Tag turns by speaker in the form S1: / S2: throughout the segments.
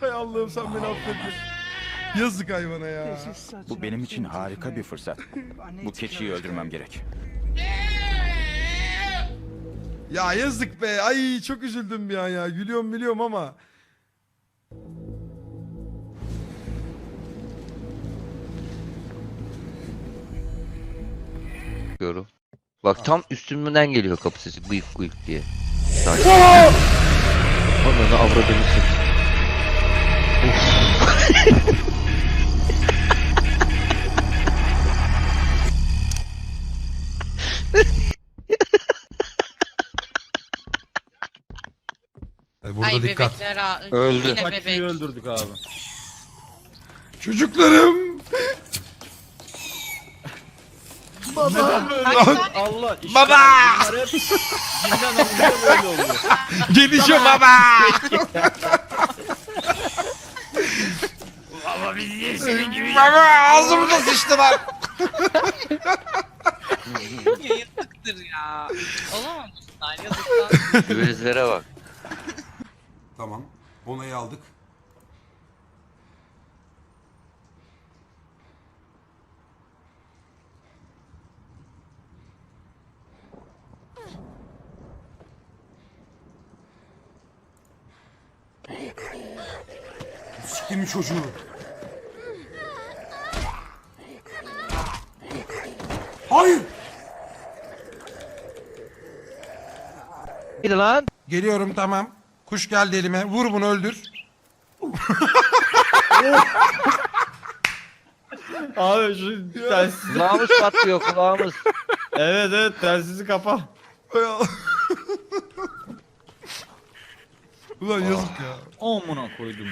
S1: Hay Allah'ım sen beni affet. Yazık hayvana ya.
S2: Bu benim için harika bir fırsat. Bu keçiyi öldürmem gerek.
S1: Ya yazık be. Ay çok üzüldüm bir an ya. Gülüyorum biliyorum ama.
S3: Diyorum. Bak tam üstümden geliyor kapı sesi gıyık gıyık diye. Sakin. Ananı avradını sik.
S1: Burada
S4: Ay
S1: dikkat.
S4: bebekler ha.
S3: Öldü.
S4: Yine bebek.
S5: öldürdük abi.
S1: Çocuklarım.
S5: Allah işte
S1: Baba!
S5: bunlar hep Cinden alınca böyle oluyor.
S1: Gelişiyor baba. Baba ağzımıza sıçtılar.
S4: Yazıktır ya. Olamamışlar yazıklar.
S3: Güvezlere bak.
S6: Tamam. Onayı aldık. Siktimin çocuğu. Hayır.
S3: Neydi lan?
S6: Geliyorum tamam. Kuş geldi elime. Vur bunu öldür.
S5: Abi şu telsiz.
S3: Kulağımız patlıyor kulağımız.
S5: Evet evet telsizi kapa.
S1: Ulan yazık ya.
S5: Amına koydum.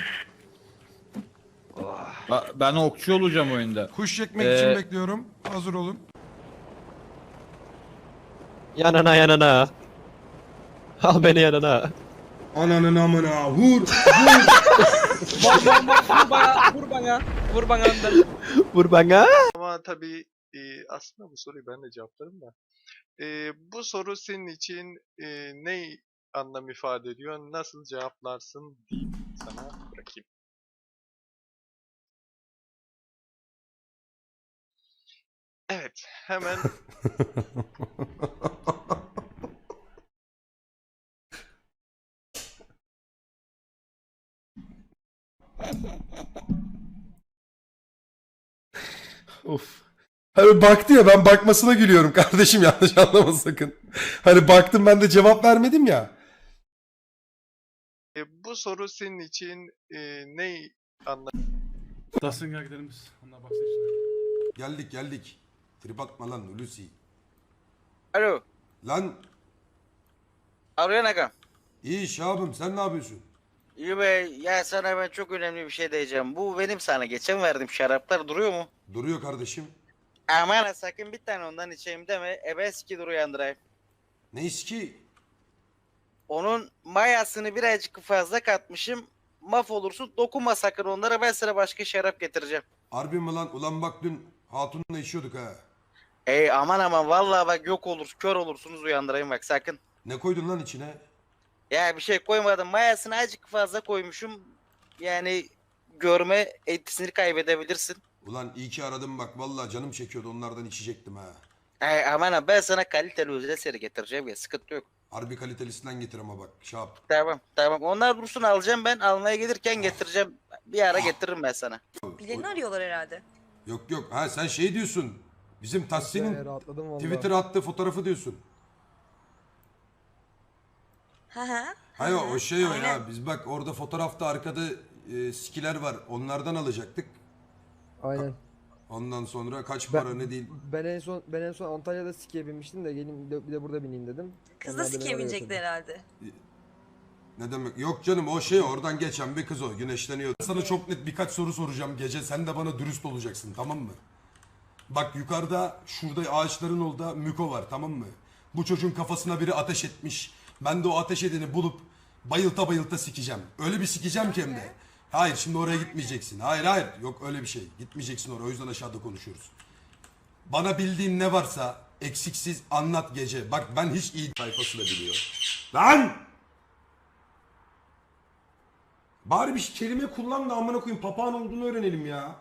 S5: Ba- Ben okçu olacağım oyunda.
S6: Kuş çekmek
S5: Ee,
S6: için bekliyorum. Hazır olun.
S7: Yanına yanına. Al beni yanına.
S6: Ananın amına vur.
S7: Vur bana.
S8: Ama tabii e, aslında bu soruyu ben de cevaplarım da. E, bu soru senin için e, ne anlam ifade ediyor? Nasıl cevaplarsın diyeyim sana bırakayım. Evet, hemen
S6: Of. Hani baktı ya ben bakmasına gülüyorum kardeşim yanlış anlama sakın. Hani baktım ben de cevap vermedim ya.
S8: e, bu soru senin için e, ne anlam
S1: Dasın gel gidelim biz. Onlar baksın işte.
S6: Geldik geldik. Trip atma lan Hulusi.
S9: Alo.
S6: Lan
S9: Arıyor Aga.
S6: iyi Şahabım sen ne yapıyorsun?
S9: İyi be ya sana ben çok önemli bir şey diyeceğim. Bu benim sana geçen verdiğim şaraplar duruyor mu?
S6: Duruyor kardeşim.
S9: Aman ha, sakın bir tane ondan içeyim deme. Ebe dur uyandırayım.
S6: Ne ki?
S9: Onun mayasını birazcık fazla katmışım. Maf olursun dokunma sakın onlara ben sana başka şarap getireceğim.
S6: Harbi mi lan? Ulan bak dün hatunla işiyorduk ha.
S9: Ey aman aman vallahi bak yok olur kör olursunuz uyandırayım bak sakın.
S6: Ne koydun lan içine?
S9: Ya bir şey koymadım mayasını azıcık fazla koymuşum. Yani görme etkisini kaybedebilirsin.
S6: Ulan iyi ki aradım bak vallahi canım çekiyordu onlardan içecektim ha.
S9: Ay aman ha ben sana kaliteli özel seri getireceğim ya sıkıntı yok.
S6: Harbi kalitelisinden getir ama bak Şahap.
S9: Tamam tamam onlar dursun alacağım ben almaya gelirken getireceğim. Bir ara getiririm ben sana.
S10: Birilerini arıyorlar herhalde.
S6: Yok yok ha sen şey diyorsun. Bizim Tahsin'in Twitter attığı fotoğrafı diyorsun.
S10: Hı hı.
S6: Hayır o şey o
S10: Aynen.
S6: ya. Biz bak orada fotoğrafta arkada e, skiler var. Onlardan alacaktık.
S7: Aynen.
S6: Ondan sonra kaç
S7: Ben-
S6: para ne değil.
S7: Ben en son ben en son Antalya'da skiye binmiştim de gelin bir de, bir de burada bineyim dedim.
S10: Kız
S7: Onlar
S10: da
S7: beni oraya
S10: sikemeyecekti
S7: götürdü.
S10: herhalde.
S6: Ne demek? Yok canım o şey oradan geçen bir kız o. Güneşleniyor. Sana çok net birkaç soru soracağım gece. Sen de bana dürüst olacaksın tamam mı? Bak yukarıda şurada ağaçların orada Müko var tamam mı? Bu çocuğun kafasına biri ateş etmiş. Ben de o ateş edeni bulup bayılta bayılta sikeceğim. Öyle bir sikeceğim ki hem de. Hayır şimdi oraya gitmeyeceksin. Hayır hayır yok öyle bir şey. Gitmeyeceksin oraya o yüzden aşağıda konuşuyoruz. Bana bildiğin ne varsa eksiksiz anlat gece. Bak ben hiç iyi sayfası da biliyor. Lan!
S1: Bari bir kelime kullan da amına koyayım papağan olduğunu öğrenelim ya.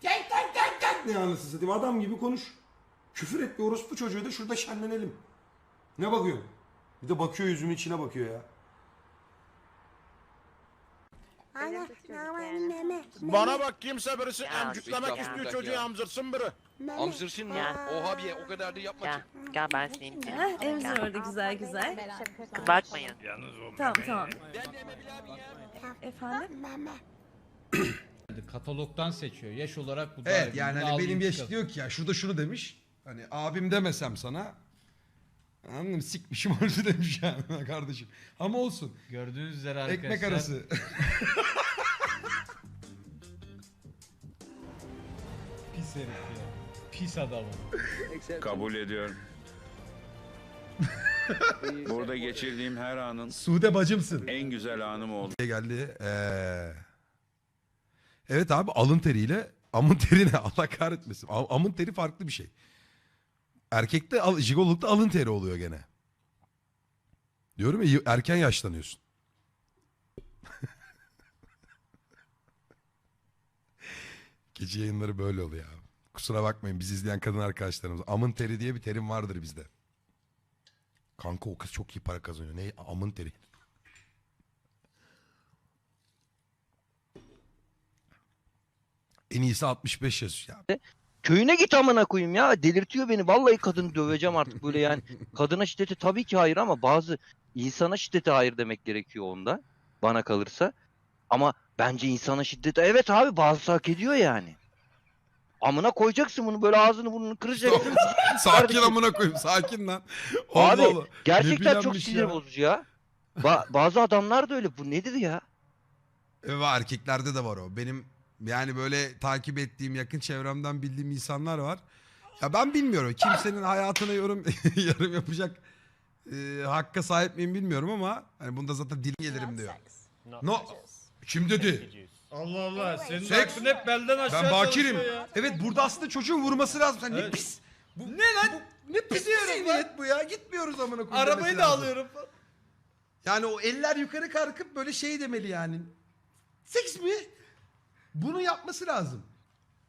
S1: Gel gel gel gel ne anasını satayım adam gibi konuş. Küfür et bir orospu çocuğu da şurada şenlenelim. Ne bakıyorsun? Bir de bakıyor yüzümün içine bakıyor ya.
S11: Bana bak kimse birisi emcüklemek istiyor çocuğu amzırsın biri.
S12: Amzırsın mı? Oha bir o kadar da yapma.
S4: Gel, gel ben senin için.
S13: Emzir orada güzel güzel.
S4: Bakmayın.
S13: Tamam tamam. Efendim?
S5: Katalogdan seçiyor. Yaş olarak bu
S6: Evet yani hani benim yaş diyor ki ya şurada şunu demiş. Hani abim demesem sana. Anladın mı? Sikmişim onu demiş yani kardeşim. Ama olsun.
S5: Gördüğünüz üzere arkadaşlar.
S6: Ekmek arası.
S5: Pis herif ya. Pis adamım.
S11: Kabul ediyorum. Burada geçirdiğim her anın
S6: Sude bacımsın.
S11: en güzel anım oldu.
S6: geldi. Ee... Evet abi alın teriyle amın teri ne Allah kahretmesin. Am- Amın teri farklı bir şey. Erkekte al, jigololukta alın teri oluyor gene. Diyorum ya erken yaşlanıyorsun. Gece yayınları böyle oluyor abi. Kusura bakmayın biz izleyen kadın arkadaşlarımız. Amın teri diye bir terim vardır bizde. Kanka o kız çok iyi para kazanıyor. Ne amın teri? En iyisi 65 yaş. Ya
S3: Köyüne git amına koyayım ya. Delirtiyor beni. Vallahi kadını döveceğim artık böyle yani. Kadına şiddeti tabii ki hayır ama bazı insana şiddete hayır demek gerekiyor onda. Bana kalırsa. Ama bence insana şiddete evet abi bazısı hak ediyor yani. Amına koyacaksın bunu böyle ağzını burnunu kıracaksın.
S6: sakin amına koyayım sakin lan. Allah
S3: Abi
S6: Allah.
S3: gerçekten çok sinir
S6: ya.
S3: bozucu ya. Ba- bazı adamlar da öyle. Bu nedir ya?
S6: Evet erkeklerde de var o. Benim yani böyle takip ettiğim yakın çevremden bildiğim insanlar var. Ya ben bilmiyorum. Kimsenin hayatına yorum yorum yapacak e, hakka sahip miyim bilmiyorum ama hani bunda zaten dilim gelirim diyor. No. Kim dedi?
S5: Allah Allah. Senin
S6: Seks-
S5: aklın hep belden aşağı
S6: Ben bakirim.
S5: çalışıyor ya.
S6: Evet burada aslında çocuğun vurması lazım. Sen ne
S5: Evet.
S6: pis. Bu, ne lan? ne pis bir zihniyet bu ya. Gitmiyoruz amına koyayım.
S5: Arabayı da
S6: lazım.
S5: alıyorum.
S6: Yani o eller yukarı kalkıp böyle şey demeli yani. Seks mi? Bunu yapması lazım.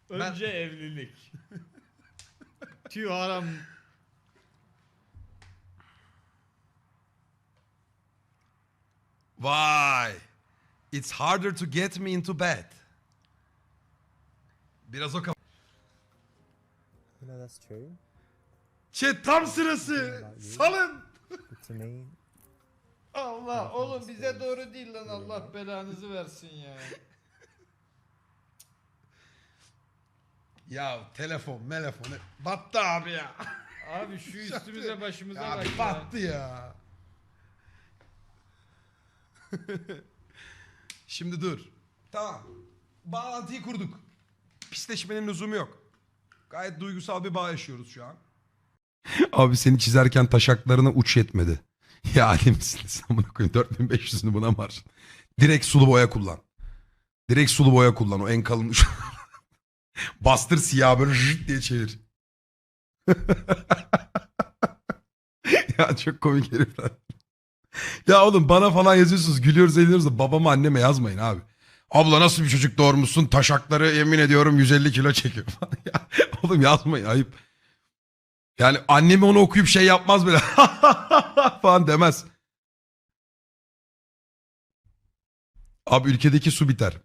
S5: Önce evlilik. Tüy haram.
S6: Vay. It's harder to get me into bed. Biraz o kaf- Chat tam sırası. Salın.
S5: Allah oğlum bize doğru değil lan Allah belanızı versin ya.
S6: Ya telefon, melefon. Battı abi ya.
S5: Abi şu üstümüze başımıza bak
S6: Abi
S5: ya.
S6: battı ya. Şimdi dur. Tamam. Bağlantıyı kurduk. Pisleşmenin lüzumu yok. Gayet duygusal bir bağ yaşıyoruz şu an. Abi seni çizerken taşaklarına uç yetmedi. Ya alemsiniz. Amına koyayım 4500'ünü buna mı harcadın? Direkt sulu boya kullan. Direkt sulu boya kullan o en kalın uç. Bastır siyah böyle jıt diye çevir. ya çok komik herifler. Ya oğlum bana falan yazıyorsunuz gülüyoruz eğleniyoruz da babama anneme yazmayın abi. Abla nasıl bir çocuk doğurmuşsun taşakları yemin ediyorum 150 kilo çekiyor falan. ya, oğlum yazmayın ayıp. Yani annemi onu okuyup şey yapmaz bile falan demez. Abi ülkedeki su biter.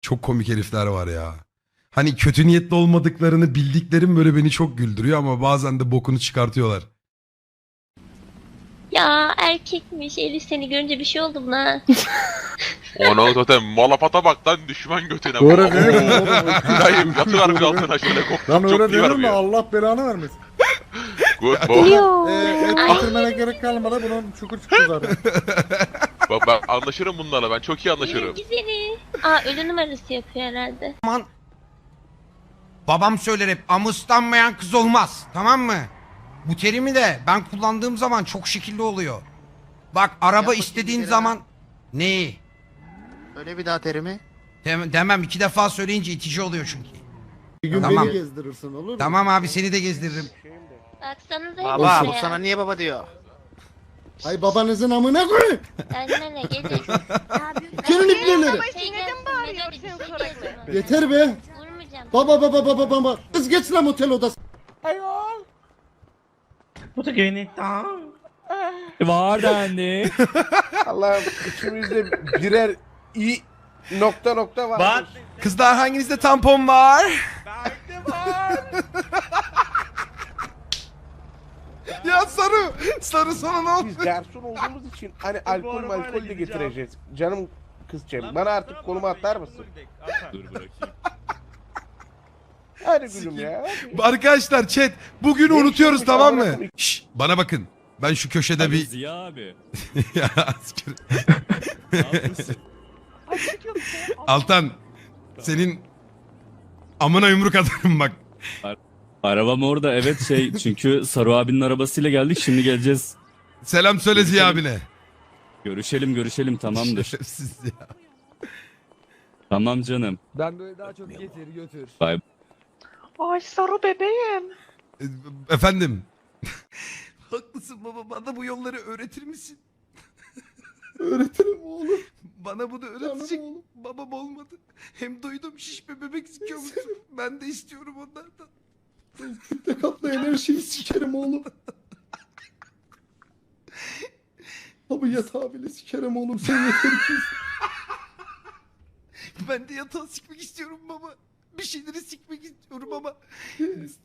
S6: Çok komik herifler var ya. Hani kötü niyetli olmadıklarını bildiklerim böyle beni çok güldürüyor ama bazen de bokunu çıkartıyorlar.
S13: Ya erkekmiş. Elif seni görünce bir şey oldu buna.
S12: Ona zaten malapata bak lan düşman götüne.
S11: Doğru
S12: değil mi? Dayım yatır bir altına şöyle kop.
S11: Lan öyle denir mi? Allah belanı vermesin.
S12: Good boy.
S11: et getirmene gerek kalmadı bunun çukur çıktı zaten.
S12: Bak ben anlaşırım bunlarla ben çok iyi anlaşırım.
S13: Güzeli. Aa ölü numarası yapıyor herhalde.
S6: Babam söyler hep amuslanmayan kız olmaz. Tamam mı? Bu terimi de ben kullandığım zaman çok şekilli oluyor. Bak araba istediğin zaman... Neyi?
S11: Öyle bir daha terimi.
S6: Dem- demem iki defa söyleyince itici oluyor çünkü.
S11: Bir gün
S6: Tamam.
S11: beni gezdirirsin olur mu?
S6: Tamam abi seni de gezdiririm.
S13: Baksanıza
S11: Baba bu sana niye baba diyor?
S13: Ay
S11: babanızın amına koy.
S13: Kendine ne geleceksin?
S11: Senin ipleleri.
S13: neden bağırıyorsun sonra?
S11: Yeter be.
S13: Vurmayacağım.
S11: Baba baba baba baba. Kız geç lan otel odası.
S5: Var dendi.
S11: Allah'ım içimizde birer i nokta nokta var.
S5: Bak.
S6: Kızlar hanginizde tampon var? ya Sarı. Sarı sana ne oldu?
S11: Biz garson olduğumuz için hani alkol malkol de getireceğiz. Canım kızcağım bana artık konumu atar mısın?
S12: Dur bırakayım.
S11: Hadi gülüm ya.
S6: Arkadaşlar chat bugünü
S11: Ne
S6: unutuyoruz tamam mı?
S11: amına
S6: Şş, bana bakın. Ben şu köşede bir...
S5: Ziya abi.
S6: ya, asker- Altan senin amına yumruk atarım bak.
S5: Arabam orada evet şey çünkü Saru abinin arabasıyla geldik şimdi geleceğiz.
S6: Selam söyle Ziya abine.
S5: Görüşelim görüşelim tamamdır.
S6: Şerefsiz ya.
S5: tamam canım.
S7: Ben böyle daha çok getir götür.
S4: Ay sarı bebeğim.
S6: E, Efendim. Haklısın baba bana bu yolları öğretir misin?
S11: Öğretirim oğlum.
S6: Bana bunu öğretecek babam olmadı. Hem duydum şişme bebek sikiyormuşsun. Ben de istiyorum onlardan.
S11: Kütle katlayan her şeyi sikerim oğlum. Abi yatağı bile sikerim oğlum sen yeter ki.
S6: Ben de yatağı sikmek istiyorum baba Bir şeyleri sikmek istiyorum ama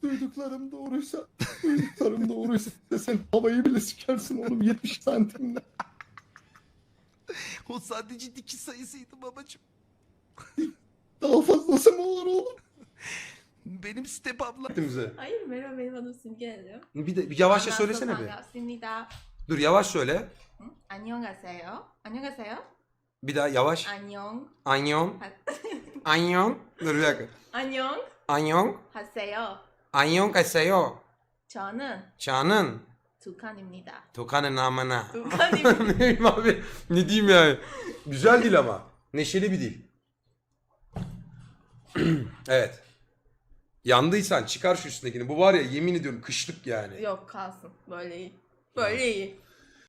S11: Duyduklarım doğruysa, duyduklarım doğruysa sen havayı bile sikersin oğlum 70 santimle.
S6: o sadece dikiş sayısıydı babacım.
S11: Daha fazlası mı olur oğlum?
S6: Benim step abla.
S13: Hayır merhaba benim adım Simge.
S6: Bir de yavaşça söylesene bir.
S13: 반갑습니다.
S6: Dur yavaş söyle.
S13: 안녕하세요. 안녕하세요.
S6: Bir daha yavaş.
S13: 안녕.
S6: Anyon. Anyon. Dur bir dakika.
S13: 안녕
S6: Anyon.
S13: 하세요.
S6: Anyon kaseyo.
S13: 저는
S6: Çağının.
S13: 두칸입니다.
S6: Tokanın amına.
S13: 두칸입니다.
S6: ne bileyim abi. Ne diyeyim yani. Güzel dil ama. Neşeli bir dil. evet. Yandıysan çıkar şu üstündekini. Bu var ya yemin ediyorum kışlık yani.
S13: Yok kalsın. Böyle iyi. Böyle iyi.